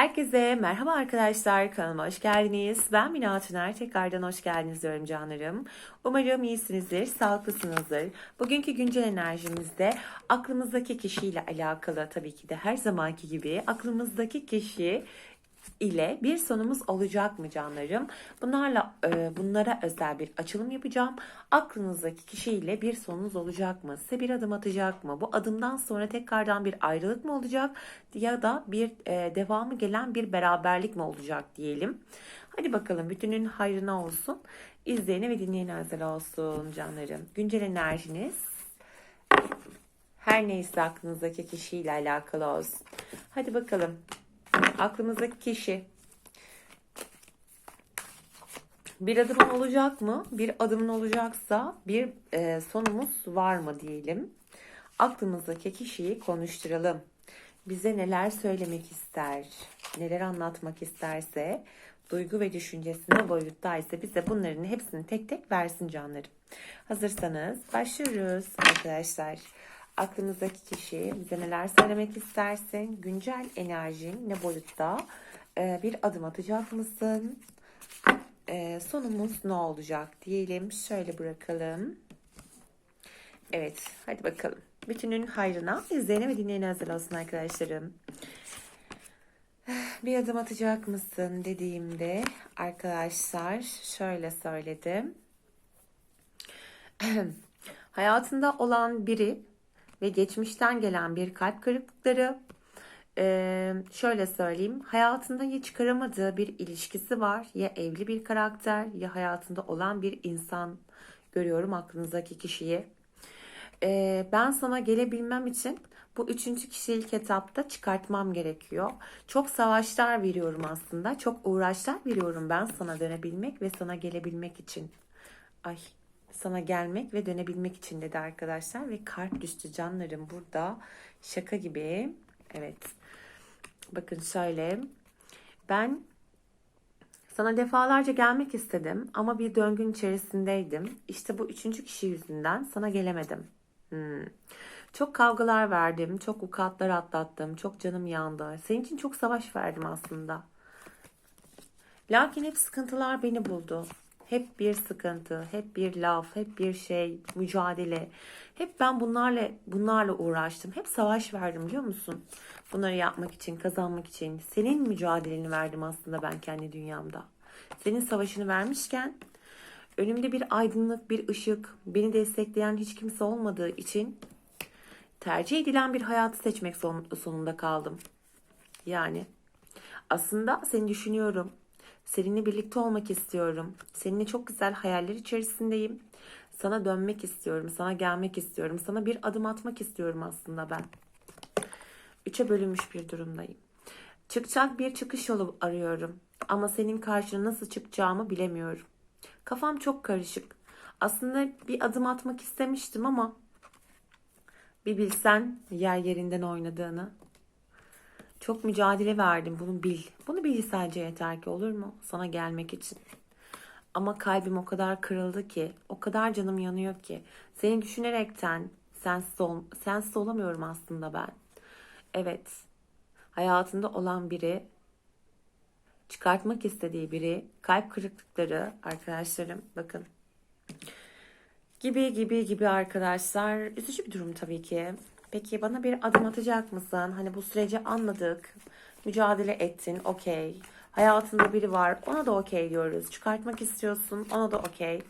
Herkese merhaba arkadaşlar kanalıma hoş geldiniz. Ben Mina Tüner tekrardan hoş geldiniz diyorum canlarım. Umarım iyisinizdir, sağlıklısınızdır. Bugünkü güncel enerjimizde aklımızdaki kişiyle alakalı tabii ki de her zamanki gibi aklımızdaki kişi ile bir sonumuz olacak mı canlarım? Bunlarla e, bunlara özel bir açılım yapacağım. Aklınızdaki kişiyle bir sonunuz olacak mı? Size bir adım atacak mı? Bu adımdan sonra tekrardan bir ayrılık mı olacak ya da bir e, devamı gelen bir beraberlik mi olacak diyelim. Hadi bakalım bütünün hayrına olsun. İzleyene ve dinleyene özel olsun canlarım. Güncel enerjiniz her neyse aklınızdaki kişiyle alakalı olsun. Hadi bakalım aklımızdaki kişi bir adımın olacak mı? Bir adımın olacaksa bir e, sonumuz var mı diyelim. Aklımızdaki kişiyi konuşturalım. Bize neler söylemek ister, neler anlatmak isterse, duygu ve düşüncesine boyuttaysa bize bunların hepsini tek tek versin canlarım. Hazırsanız başlıyoruz arkadaşlar. Aklınızdaki kişi bize neler söylemek istersin? Güncel enerjin ne boyutta? Ee, bir adım atacak mısın? Ee, sonumuz ne olacak diyelim. Şöyle bırakalım. Evet, hadi bakalım. Bütünün hayrına izleyene ve dinleyene hazır olsun arkadaşlarım. Bir adım atacak mısın dediğimde arkadaşlar şöyle söyledim. Hayatında olan biri ve geçmişten gelen bir kalp kırıklıkları ee, şöyle söyleyeyim hayatında hiç çıkaramadığı bir ilişkisi var ya evli bir karakter ya hayatında olan bir insan görüyorum aklınızdaki kişiyi ee, ben sana gelebilmem için bu üçüncü kişilik etapta çıkartmam gerekiyor. Çok savaşlar veriyorum aslında. Çok uğraşlar veriyorum ben sana dönebilmek ve sana gelebilmek için. Ay sana gelmek ve dönebilmek için dedi arkadaşlar. Ve kart düştü canlarım burada. Şaka gibi. Evet. Bakın şöyle. Ben sana defalarca gelmek istedim ama bir döngün içerisindeydim. İşte bu üçüncü kişi yüzünden sana gelemedim. Hmm. Çok kavgalar verdim, çok ukatlar atlattım, çok canım yandı. Senin için çok savaş verdim aslında. Lakin hep sıkıntılar beni buldu. Hep bir sıkıntı, hep bir laf, hep bir şey, mücadele. Hep ben bunlarla bunlarla uğraştım. Hep savaş verdim biliyor musun? Bunları yapmak için, kazanmak için. Senin mücadeleni verdim aslında ben kendi dünyamda. Senin savaşını vermişken önümde bir aydınlık, bir ışık, beni destekleyen hiç kimse olmadığı için tercih edilen bir hayatı seçmek son, sonunda kaldım. Yani aslında seni düşünüyorum. Seninle birlikte olmak istiyorum. Seninle çok güzel hayaller içerisindeyim. Sana dönmek istiyorum. Sana gelmek istiyorum. Sana bir adım atmak istiyorum aslında ben. Üçe bölünmüş bir durumdayım. Çıkacak bir çıkış yolu arıyorum. Ama senin karşına nasıl çıkacağımı bilemiyorum. Kafam çok karışık. Aslında bir adım atmak istemiştim ama bir bilsen yer yerinden oynadığını. Çok mücadele verdim bunu bil. Bunu bil sadece yeter ki olur mu? Sana gelmek için. Ama kalbim o kadar kırıldı ki, o kadar canım yanıyor ki. Seni düşünerekten sensiz, ol, sensiz olamıyorum aslında ben. Evet, hayatında olan biri, çıkartmak istediği biri, kalp kırıklıkları arkadaşlarım bakın. Gibi gibi gibi arkadaşlar. Üzücü bir durum tabii ki. Peki bana bir adım atacak mısın? Hani bu süreci anladık. Mücadele ettin. Okey. Hayatında biri var. Ona da okey diyoruz. Çıkartmak istiyorsun. Ona da okey.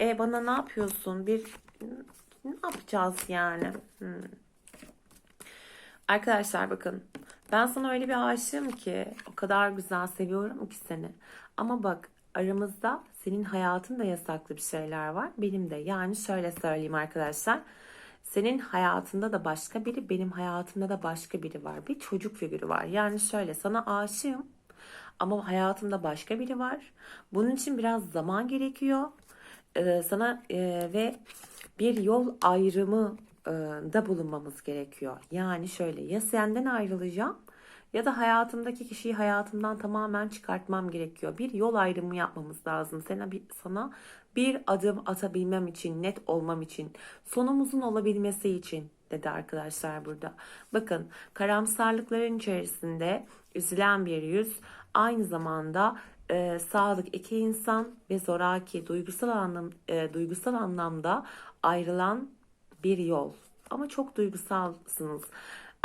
E bana ne yapıyorsun? Bir ne yapacağız yani? Hmm. Arkadaşlar bakın. Ben sana öyle bir aşığım ki o kadar güzel seviyorum ki seni. Ama bak aramızda senin hayatında yasaklı bir şeyler var. Benim de. Yani şöyle söyleyeyim arkadaşlar. Senin hayatında da başka biri, benim hayatımda da başka biri var. Bir çocuk figürü var. Yani şöyle sana aşığım ama hayatımda başka biri var. Bunun için biraz zaman gerekiyor. Ee, sana e, ve bir yol ayrımı e, da bulunmamız gerekiyor. Yani şöyle ya senden ayrılacağım ya da hayatımdaki kişiyi hayatımdan tamamen çıkartmam gerekiyor. Bir yol ayrımı yapmamız lazım. Sana bir sana bir adım atabilmem için, net olmam için, sonumuzun olabilmesi için dedi arkadaşlar burada. Bakın karamsarlıkların içerisinde üzülen bir yüz aynı zamanda e, sadık iki insan ve zoraki duygusal anlam e, duygusal anlamda ayrılan bir yol. Ama çok duygusalsınız.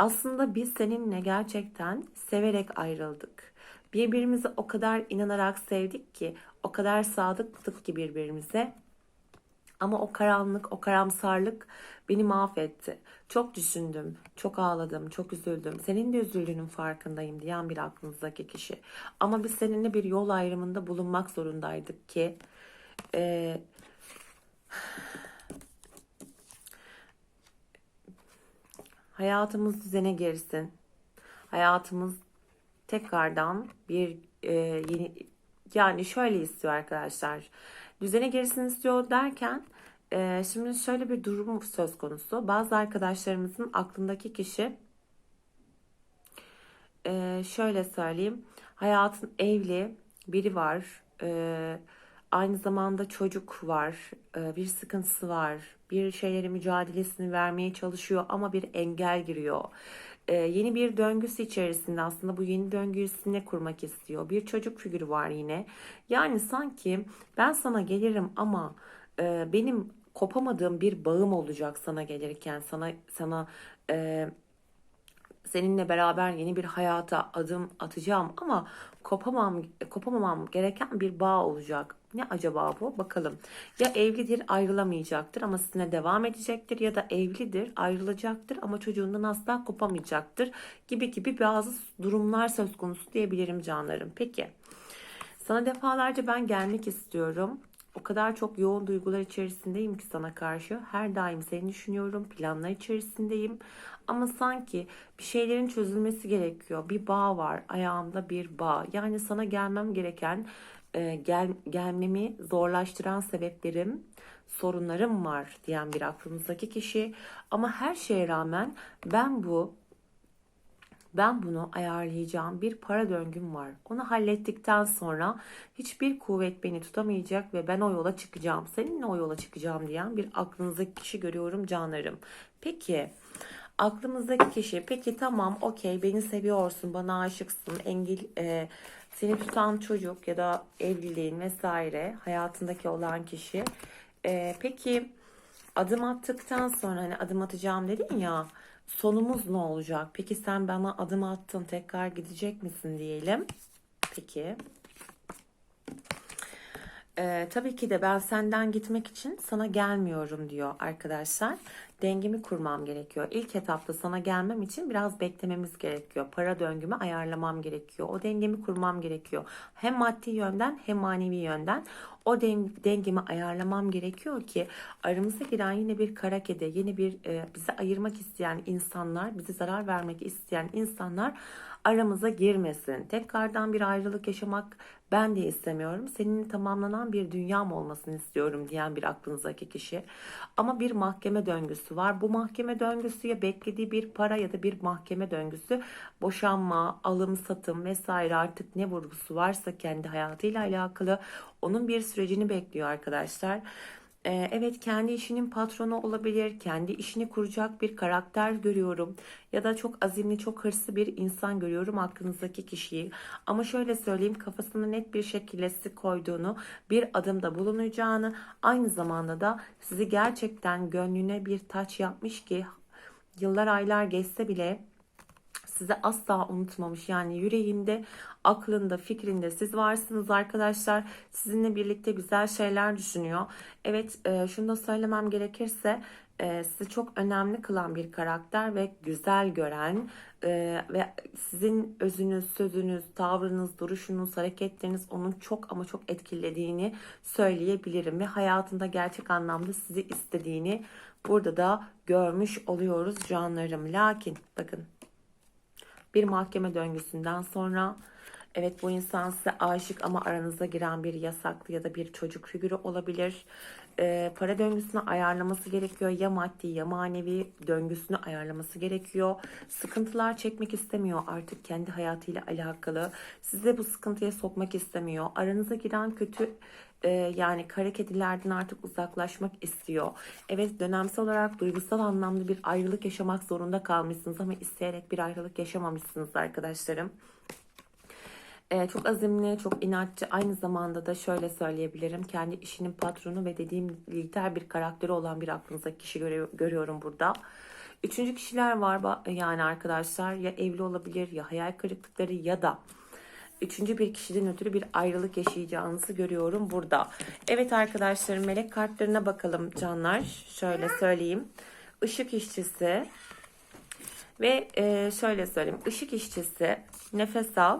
Aslında biz seninle gerçekten severek ayrıldık. Birbirimizi o kadar inanarak sevdik ki, o kadar sadıktık ki birbirimize. Ama o karanlık, o karamsarlık beni mahvetti. Çok düşündüm, çok ağladım, çok üzüldüm. Senin de üzüldüğünün farkındayım diyen bir aklınızdaki kişi. Ama biz seninle bir yol ayrımında bulunmak zorundaydık ki e, hayatımız düzene girsin. Hayatımız tekrardan bir e, yeni yani şöyle istiyor arkadaşlar. Düzene girsin istiyor derken e, şimdi şöyle bir durum söz konusu. Bazı arkadaşlarımızın aklındaki kişi e, şöyle söyleyeyim. Hayatın evli biri var. E, aynı zamanda çocuk var. E, bir sıkıntısı var. Bir şeyleri mücadelesini vermeye çalışıyor ama bir engel giriyor. E, yeni bir döngüsü içerisinde aslında bu yeni döngüyü sizinle kurmak istiyor. Bir çocuk figürü var yine. Yani sanki ben sana gelirim ama e, benim kopamadığım bir bağım olacak sana gelirken sana sana e, seninle beraber yeni bir hayata adım atacağım ama kopamam kopamamam gereken bir bağ olacak. Ne acaba bu? Bakalım. Ya evlidir ayrılamayacaktır ama sizinle devam edecektir ya da evlidir ayrılacaktır ama çocuğundan asla kopamayacaktır gibi gibi bazı durumlar söz konusu diyebilirim canlarım. Peki. Sana defalarca ben gelmek istiyorum. O kadar çok yoğun duygular içerisindeyim ki sana karşı. Her daim seni düşünüyorum. Planlar içerisindeyim. Ama sanki bir şeylerin çözülmesi gerekiyor. Bir bağ var. Ayağımda bir bağ. Yani sana gelmem gereken, e, gel, gelmemi zorlaştıran sebeplerim, sorunlarım var diyen bir aklımızdaki kişi. Ama her şeye rağmen ben bu ben bunu ayarlayacağım bir para döngüm var. Onu hallettikten sonra hiçbir kuvvet beni tutamayacak ve ben o yola çıkacağım. Seninle o yola çıkacağım diyen bir aklınızdaki kişi görüyorum canlarım. Peki aklımızdaki kişi peki tamam okey beni seviyorsun bana aşıksın engel e, seni tutan çocuk ya da evliliğin vesaire hayatındaki olan kişi e, peki adım attıktan sonra hani adım atacağım dedin ya sonumuz ne olacak? Peki sen bana adım attın tekrar gidecek misin diyelim. Peki. Ee, tabii ki de ben senden gitmek için sana gelmiyorum diyor arkadaşlar. Dengemi kurmam gerekiyor. İlk etapta sana gelmem için biraz beklememiz gerekiyor. Para döngümü ayarlamam gerekiyor. O dengemi kurmam gerekiyor. Hem maddi yönden hem manevi yönden o dengemi ayarlamam gerekiyor ki aramıza giren yine bir kara kedi, yeni bir e, bizi ayırmak isteyen insanlar, bizi zarar vermek isteyen insanlar aramıza girmesin. Tekrardan bir ayrılık yaşamak ben de istemiyorum. Senin tamamlanan bir dünyam olmasını istiyorum diyen bir aklınızdaki kişi. Ama bir mahkeme döngüsü var. Bu mahkeme döngüsü ya beklediği bir para ya da bir mahkeme döngüsü boşanma, alım, satım vesaire artık ne vurgusu varsa kendi hayatıyla alakalı onun bir sürecini bekliyor arkadaşlar. Ee, evet kendi işinin patronu olabilir, kendi işini kuracak bir karakter görüyorum ya da çok azimli, çok hırslı bir insan görüyorum aklınızdaki kişiyi. Ama şöyle söyleyeyim kafasına net bir şekilde sizi koyduğunu, bir adımda bulunacağını, aynı zamanda da sizi gerçekten gönlüne bir taç yapmış ki yıllar aylar geçse bile sizi asla unutmamış. Yani yüreğinde, aklında, fikrinde siz varsınız arkadaşlar. Sizinle birlikte güzel şeyler düşünüyor. Evet e, şunu da söylemem gerekirse e, sizi çok önemli kılan bir karakter ve güzel gören e, ve sizin özünüz, sözünüz, tavrınız, duruşunuz, hareketleriniz onun çok ama çok etkilediğini söyleyebilirim ve hayatında gerçek anlamda sizi istediğini burada da görmüş oluyoruz canlarım. Lakin bakın bir mahkeme döngüsünden sonra evet bu insan size aşık ama aranıza giren bir yasaklı ya da bir çocuk figürü olabilir. e, para döngüsünü ayarlaması gerekiyor. Ya maddi ya manevi döngüsünü ayarlaması gerekiyor. Sıkıntılar çekmek istemiyor artık kendi hayatıyla alakalı. Size bu sıkıntıya sokmak istemiyor. Aranıza giren kötü e, yani kara kedilerden artık uzaklaşmak istiyor. Evet dönemsel olarak duygusal anlamda bir ayrılık yaşamak zorunda kalmışsınız ama isteyerek bir ayrılık yaşamamışsınız arkadaşlarım. Ee, çok azimli, çok inatçı. Aynı zamanda da şöyle söyleyebilirim. Kendi işinin patronu ve dediğim lider bir karakteri olan bir aklınızdaki kişi göre- görüyorum burada. Üçüncü kişiler var yani arkadaşlar. Ya evli olabilir ya hayal kırıklıkları ya da üçüncü bir kişiden ötürü bir ayrılık yaşayacağınızı görüyorum burada. Evet arkadaşlarım melek kartlarına bakalım canlar. Şöyle söyleyeyim. Işık işçisi, ve e, şöyle söyleyeyim. Işık işçisi, nefes al.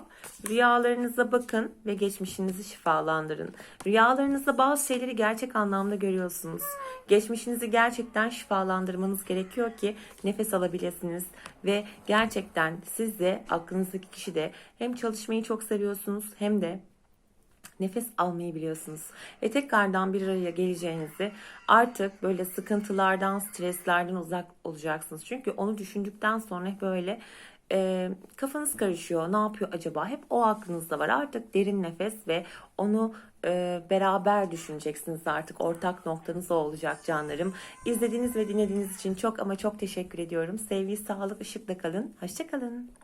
Rüyalarınıza bakın ve geçmişinizi şifalandırın. Rüyalarınızda bazı şeyleri gerçek anlamda görüyorsunuz. Geçmişinizi gerçekten şifalandırmanız gerekiyor ki nefes alabilirsiniz. Ve gerçekten siz de aklınızdaki kişi de hem çalışmayı çok seviyorsunuz hem de nefes almayı biliyorsunuz. Ve tekrardan bir araya geleceğinizi artık böyle sıkıntılardan, streslerden uzak olacaksınız. Çünkü onu düşündükten sonra böyle e, kafanız karışıyor. Ne yapıyor acaba? Hep o aklınızda var. Artık derin nefes ve onu e, beraber düşüneceksiniz artık. Ortak noktanız o olacak canlarım. İzlediğiniz ve dinlediğiniz için çok ama çok teşekkür ediyorum. Sevgi, sağlık, ışıkla kalın. Hoşçakalın.